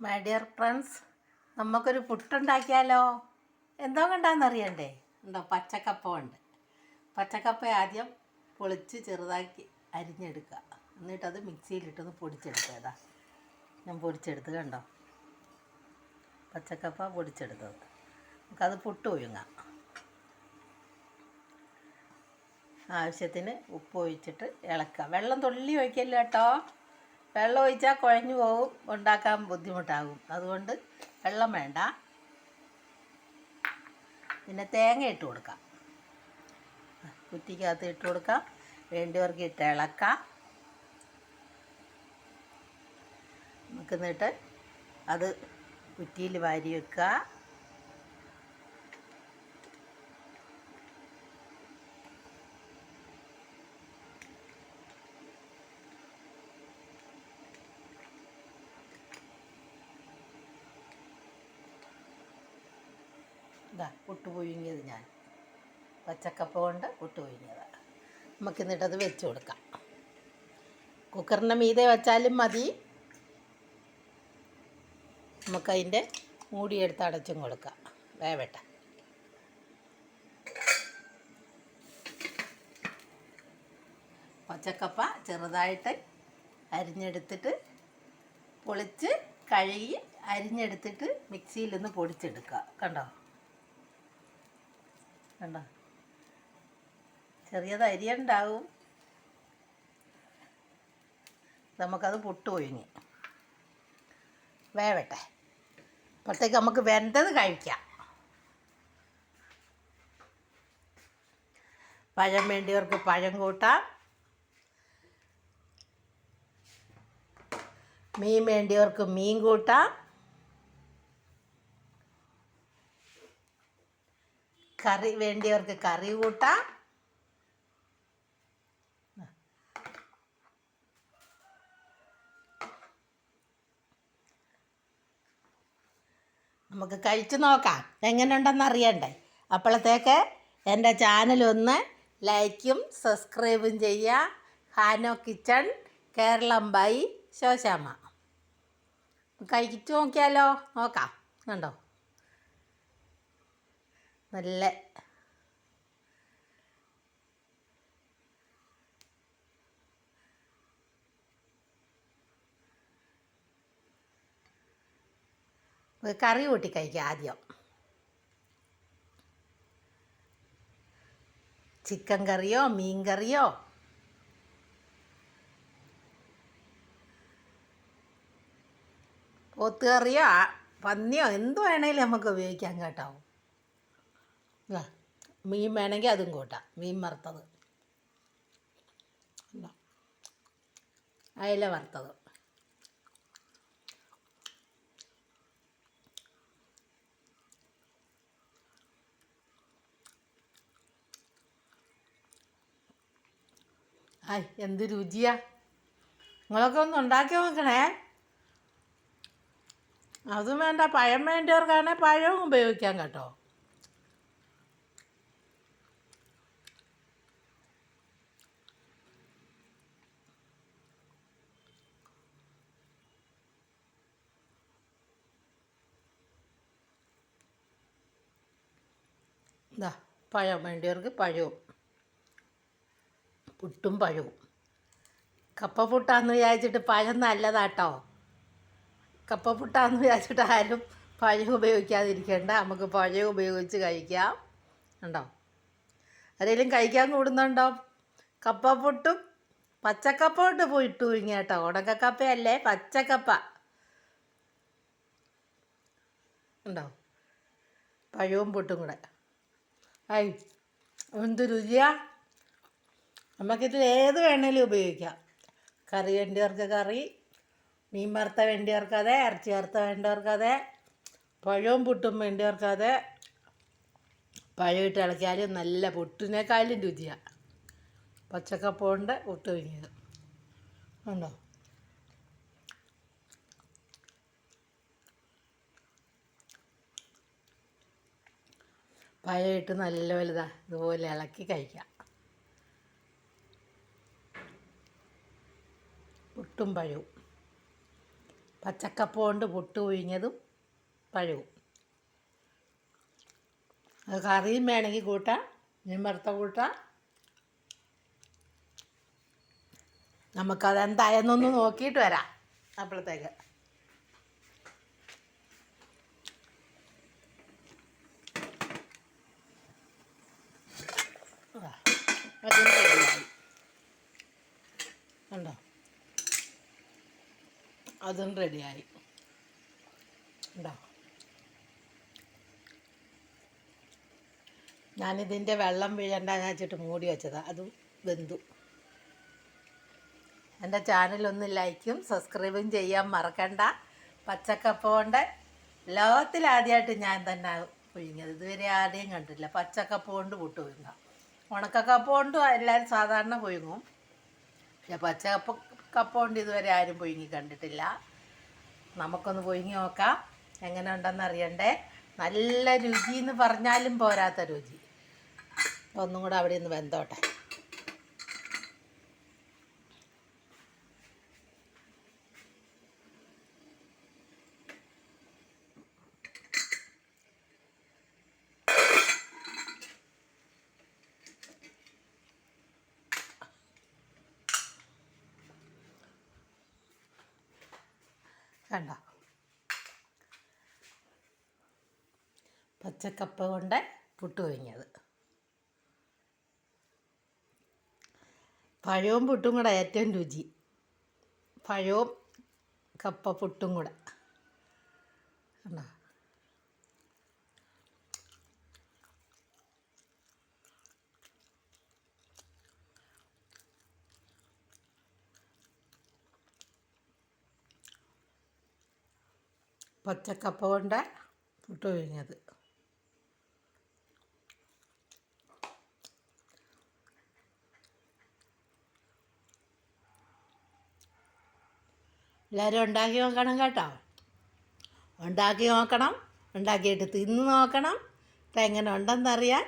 My dear friends നമുക്കൊരു പുട്ടുണ്ടാക്കിയാലോ? എന്തോ കണ്ടാന്നറിയണ്ടേ? ഉണ്ടോ പച്ചക്കപ്പ ഉണ്ട്. പച്ചക്കപ്പ ആദ്യം പൊളിച്ച് ചെറുതാക്കി അരിഞ്ഞെടുക്കുക. എന്നിട്ടത് മിക്സിയിലിട്ടൊന്ന് പൊടിച്ചെടുക്കുക. ഞാൻ പൊടിച്ചെടുത്ത് കണ്ടോ? പച്ചക്കപ്പ പൊടിച്ചെടുത്തത്. നമുക്കത് പുട്ട് ഒഴുങ്ങാം. ആവശ്യത്തിന് ഉപ്പ് ഒഴിച്ചിട്ട് ഇളക്കുക. വെള്ളം തുള്ളി ഒഴിക്കല്ലോ കേട്ടോ വെള്ളം ഒഴിച്ചാൽ കുഴഞ്ഞു പോകും ഉണ്ടാക്കാൻ ബുദ്ധിമുട്ടാകും. അതുകൊണ്ട് വെള്ളം വേണ്ട. പിന്നെ തേങ്ങ ഇട്ട് കൊടുക്കാം. കുറ്റിക്കകത്ത് ഇട്ട് കൊടുക്കാം. വേണ്ടിയവർക്ക് ഇട്ട് ഇളക്കാം. നമുക്ക് എന്നിട്ട് അത് കുറ്റിയിൽ വാരി വെക്കുക. ഇതാ പുട്ട് പുഴുങ്ങിയത് ഞാൻ. പച്ചക്കപ്പ കൊണ്ട് പുട്ട് പുഴുങ്ങിയതാണ് നമുക്ക് എന്നിട്ടത് വെച്ച് കൊടുക്കാം. കുക്കറിന്റെ മീതെ വെച്ചാലും മതി. നമുക്കതിന്റെ മൂടിയെടുത്ത് അടച്ചും കൊടുക്കാം. വേവട്ടെ. പച്ചക്കപ്പ ചെറുതായിട്ട് അരിഞ്ഞെടുത്തിട്ട് പൊളിച്ച് കഴുകി അരിഞ്ഞെടുത്തിട്ട് മിക്സിയിലൊന്ന് പൊടിച്ചെടുക്കുക. കണ്ടോ? കണ്ടോ? ചെറിയത് അരിയുണ്ടാവും. നമുക്കത് പുട്ട് ഒഴുങ്ങി വേവട്ടെ. അപ്പോഴത്തേക്ക് നമുക്ക് വെന്തത് കഴിക്കാം. പഴം വേണ്ടിയവർക്ക് പഴം കൂട്ടാം. മീൻ വേണ്ടിയവർക്ക് മീൻ കൂട്ടാം. കറി വേണ്ടിയവർക്ക് കറി കൂട്ടാം. നമുക്ക് കഴിച്ചു നോക്കാം. എങ്ങനെയുണ്ടെന്ന് അറിയണ്ടേ? അപ്പോഴത്തേക്ക് എന്റെ ചാനലൊന്ന് ലൈക്കും സബ്സ്ക്രൈബും ചെയ്യുക ഹാനോ കിച്ചൺ കേരളം ബൈ ശോശാമ്മ. കഴിച്ചു നോക്കിയാലോ? നോക്കാം. കണ്ടോ? നല്ല കറി കൂട്ടി കഴിക്കാം ആദ്യം. ചിക്കൻ കറിയോ മീൻ കറിയോ? പോത്ത് കറിയോ ആ- പന്നിയോ എന്ത് വേണേലും നമുക്ക് ഉപയോഗിക്കാം കേട്ടോ. മീൻ വേണമെങ്കിൽ അതും കൂട്ടാം മീൻ വറുത്തത്. അയല വറുത്തത്. ആയ് എന്ത് രുചിയാ. നിങ്ങളൊക്കെ ഒന്ന് ഉണ്ടാക്കി നോക്കണേ. അതും വേണ്ട പഴം വേണ്ടവർക്കാണെങ്കിൽ പഴവും ഉപയോഗിക്കാം കേട്ടോ. ഇതാ പഴം വേണ്ടിയവർക്ക് പഴവും. പുട്ടും പഴവും. കപ്പ പുട്ടാന്ന് വിചാരിച്ചിട്ട് പഴം നല്ലതാട്ടോ. കപ്പ പുട്ടാന്ന് വിചാരിച്ചിട്ട് ആരും പഴം ഉപയോഗിക്കാതിരിക്കേണ്ട. നമുക്ക് പഴം ഉപയോഗിച്ച് കഴിക്കാം. ഉണ്ടോ ആരെങ്കിലും കഴിക്കാൻ കൂടുന്നുണ്ടോ? കപ്പ പുട്ടും പച്ചക്കപ്പ കൊണ്ട് പോയിട്ട് കേട്ടോ. ഉണക്കക്കപ്പയല്ലേ? പച്ചക്കപ്പ. ഉണ്ടോ പഴവും പുട്ടും കൂടെ. ഐ എന്ത് രുചിയാ? നമുക്കിതിൽ ഏത് വേണേലും ഉപയോഗിക്കാം. കറി വേണ്ടിയവർക്ക് കറി മീൻ വറുത്ത വേണ്ടിയവർക്ക് അതെ ഇറച്ചി വറുത്ത വേണ്ടവർക്ക് അതെ പഴവും പുട്ടും വേണ്ടിയവർക്ക് അതെ. പഴം ഇട്ട് ഇളക്കിയാലും നല്ല പുട്ടിനേക്കാളും രുചിയാണ് പച്ചക്കപ്പുണ്ട് പുട്ട് വിങ്ങിയത് ഉണ്ടോ? പഴം ഇട്ട് നല്ല വലുതാ. ഇതുപോലെ ഇളക്കി കഴിക്കാം. പുട്ടും പഴവും. പച്ചക്കപ്പ കൊണ്ട് പുട്ട് ഉഴിഞ്ഞതും പഴവും. അത് കറിയും വേണമെങ്കിൽ കൂട്ടാം. മീൻ വറുത്ത കൂട്ടാം. നമുക്കത് എന്തായെന്നൊന്ന് നോക്കിയിട്ട് വരാം. അപ്പോഴത്തേക്ക്. അതും റെഡിയായി കണ്ടോ? അതും റെഡിയായി. ഞാനിതിന്റെ വെള്ളം വീഴണ്ട വെച്ചിട്ട് മൂടി വെച്ചതാണ് അതും വെന്തു. എന്റെ ചാനലൊന്ന് ലൈക്കും സബ്സ്ക്രൈബും ചെയ്യാൻ മറക്കണ്ട. പച്ചക്കപ്പോണ്ട് ലോകത്തിലാദ്യമായിട്ട് ഞാൻ തന്നെ പുഴുങ്ങിയത്. ഇതുവരെ ആരെയും കണ്ടിട്ടില്ല. പച്ചക്കപ്പോണ്ട് പുട്ട് പുഴുങ്ങാം. ഉണക്കക്കപ്പ കൊണ്ട് എല്ലാവരും സാധാരണ പുഴുങ്ങും. പക്ഷെ പച്ചക്കപ്പ കപ്പ കൊണ്ട് ഇതുവരെ ആരും പുഴുങ്ങി കണ്ടിട്ടില്ല. നമുക്കൊന്ന് പുഴുങ്ങി നോക്കാം. എങ്ങനെ ഉണ്ടെന്ന് അറിയണ്ടേ? നല്ല രുചി എന്ന് പറഞ്ഞാലും പോരാത്ത രുചി. ഒന്നും കൂടെ അവിടെ നിന്ന് വെന്തോട്ടെ. കണ്ടോ. പച്ചക്കപ്പ കൊണ്ട് പുട്ട് വിങ്ങിയത് പഴവും പുട്ടും കൂടെ ഏറ്റവും രുചി. പഴവും കപ്പ പുട്ടും കൂടെ. കണ്ടോ? പച്ചക്കപ്പ കൊണ്ട് പുട്ട് വിഴിഞ്ഞത് എല്ലാവരും ഉണ്ടാക്കി നോക്കണം കേട്ടോ. ഉണ്ടാക്കി നോക്കണം. ഉണ്ടാക്കിയിട്ട് തിന്ന് നോക്കണം. ഇപ്പം എങ്ങനെ ഉണ്ടെന്നറിയാൻ.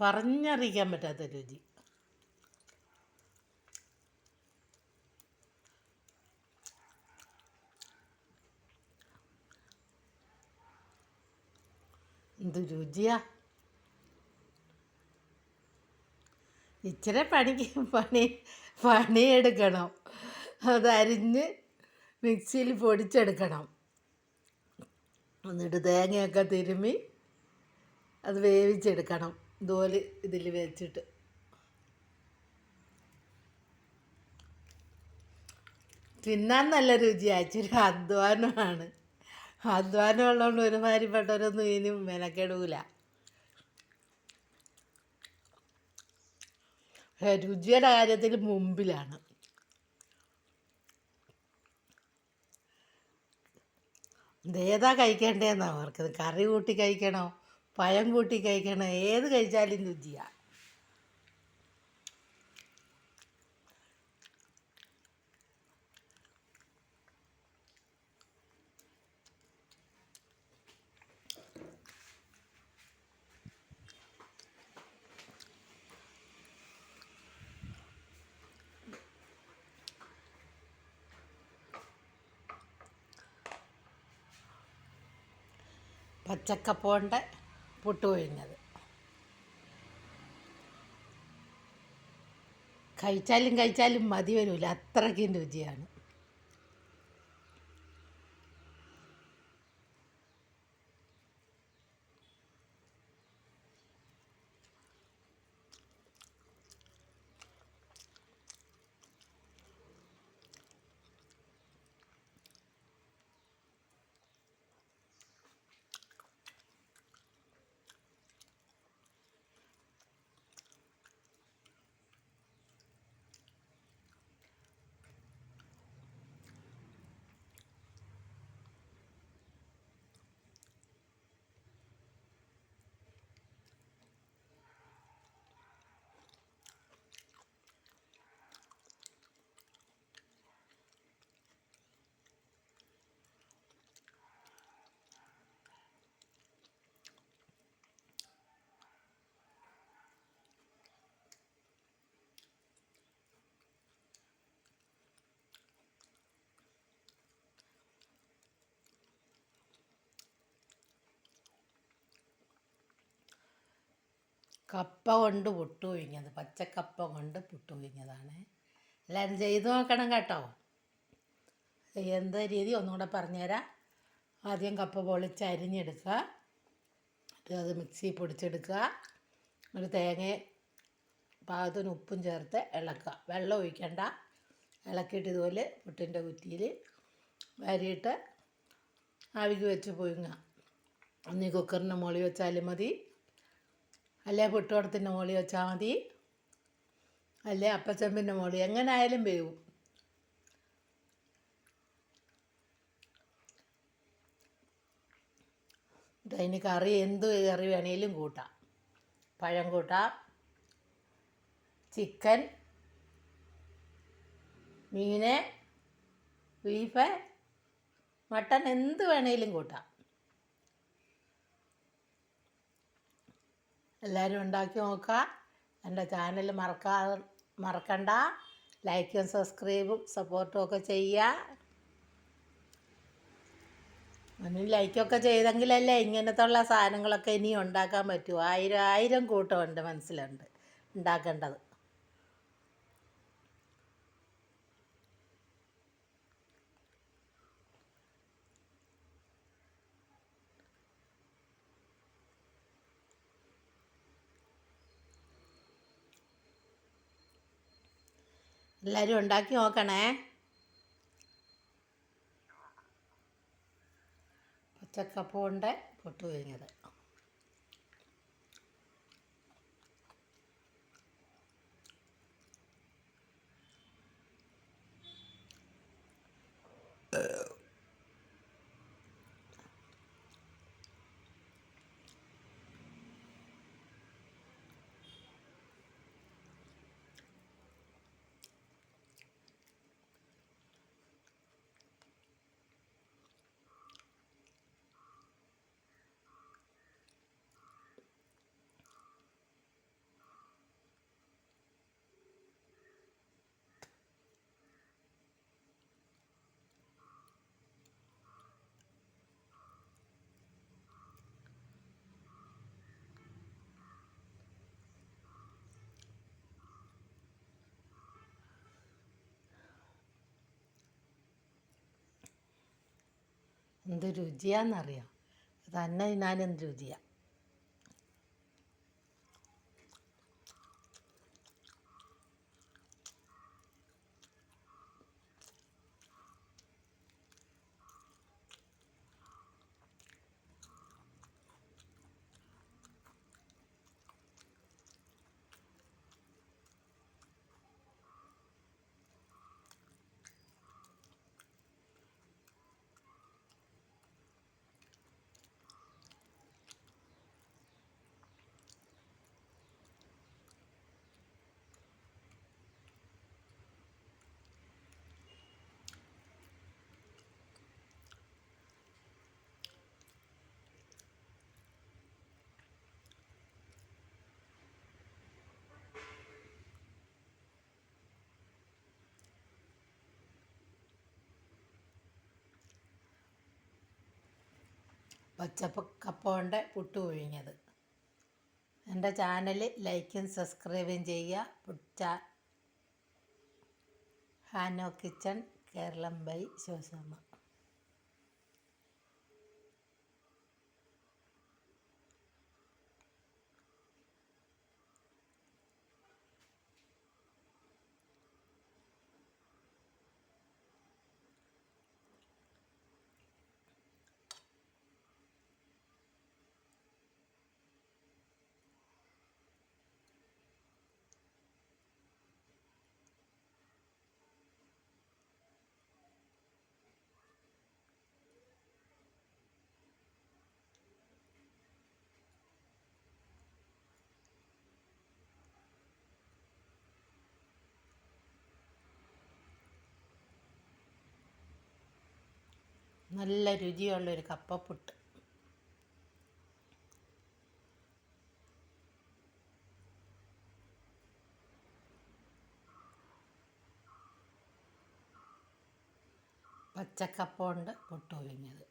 പറഞ്ഞറിയിക്കാൻ പറ്റാത്ത രുചി. എന്ത് ഇച്ചിരി പണിക്ക് പണി പണിയെടുക്കണം. അതരിഞ്ഞ് മിക്സിയിൽ പൊടിച്ചെടുക്കണം. എന്നിട്ട് തേങ്ങയൊക്കെ തിരുമ്മി അത് വേവിച്ചെടുക്കണം. ഇതുപോലെ ഇതിൽ വെച്ചിട്ട്. തിന്നാൻ നല്ല രുചിയാണ് അധ്വാനമാണ്. അധ്വാനം ഉള്ളതുകൊണ്ട് ഒരുമാതിരിപ്പെട്ടവരൊന്നും ഇനിയും മെനക്കെടൂല. രുചിയുടെ കാര്യത്തിൽ മുമ്പിലാണ്. ഏതാ കഴിക്കേണ്ടതെന്നാണ് അവർക്ക് കറി കൂട്ടി കഴിക്കണോ? പഴം കൂട്ടി കഴിക്കണോ? ഏത് കഴിച്ചാലും രുചിയാണ് പച്ചക്കപ്പ കൊണ്ട് പുട്ട് കൊഴിഞ്ഞത്. കഴിച്ചാലും കഴിച്ചാലും മതി വരില്ല അത്രയ്ക്കും രുചിയാണ്. കപ്പ കൊണ്ട് പുട്ട് ഒഴിഞ്ഞത് പച്ചക്കപ്പ കൊണ്ട് പുട്ട് ഒഴിഞ്ഞതാണ് എല്ലാവരും ചെയ്ത് നോക്കണം കേട്ടോ. എന്താ രീതി? ഒന്നുകൂടെ പറഞ്ഞുതരാം. ആദ്യം കപ്പ പൊളിച്ച് അരിഞ്ഞെടുക്കുക. എന്നിട്ട് അത് മിക്സി പൊടിച്ചെടുക്കുക. ഒരു തേങ്ങ പാകത്തിന് ഉപ്പും ചേർത്ത് ഇളക്കുക. വെള്ളം ഒഴിക്കണ്ട. ഇളക്കിയിട്ട് ഇതുപോലെ പുട്ടിന്റെ കുറ്റിയിൽ വരിയിട്ട് ആവിക്ക് വെച്ച് പുഴുങ്ങുക. ഒന്നീ കുക്കറിന്റെ മുകളിൽ വെച്ചാലും മതി. അല്ലെ പുട്ടുവടത്തിന്റെ മോളി വെച്ചാൽ മതി? അല്ലേ അപ്പച്ചമ്പിന്റെ മോളി? എങ്ങനെ ആയാലും വേവും അതിന് കറി എന്ത് കറി വേണേലും കൂട്ടാം. പഴം കൂട്ടാം. ചിക്കൻ. മീന് ബീഫ്. മട്ടൻ എന്ത് വേണേലും കൂട്ടാം. എല്ലാവരും ഉണ്ടാക്കി നോക്കുക. എന്റെ ചാനൽ മറക്കാ മറക്കണ്ട. ലൈക്കും സബ്സ്ക്രൈബും സപ്പോർട്ടും ഒക്കെ ചെയ്യുക. അതിന് ലൈക്കൊക്കെ ചെയ്തെങ്കിലല്ലേ ഇങ്ങനത്തുള്ള സാധനങ്ങളൊക്കെ ഇനി ഉണ്ടാക്കാൻ പറ്റുമോ ആയിരം ആയിരം കൂട്ടമുണ്ട് മനസ്സിലുണ്ട് ഉണ്ടാക്കേണ്ടത്. എല്ലാവരും ഉണ്ടാക്കി നോക്കണേ. പൊട്ടു കൊണ്ട് എന്ത് രുചിയാണെന്നറിയാം തന്നെ ഞാൻ എന്ത് രുചിയാണ് പച്ചപ്പ കപ്പ പുട്ട് ഒഴിഞ്ഞത് എന്റെ ചാനൽ ലൈക്കും സബ്സ്ക്രൈബും ചെയ്യുക. പുട്ട ഹാനോ കിച്ചൺ കേരളം ബൈ ശിവശർമ്മ. നല്ല രുചിയുള്ളൊരു കപ്പപ്പുട്ട്. പച്ചക്കപ്പ കൊണ്ട് പുട്ട് ഒഴിഞ്ഞത്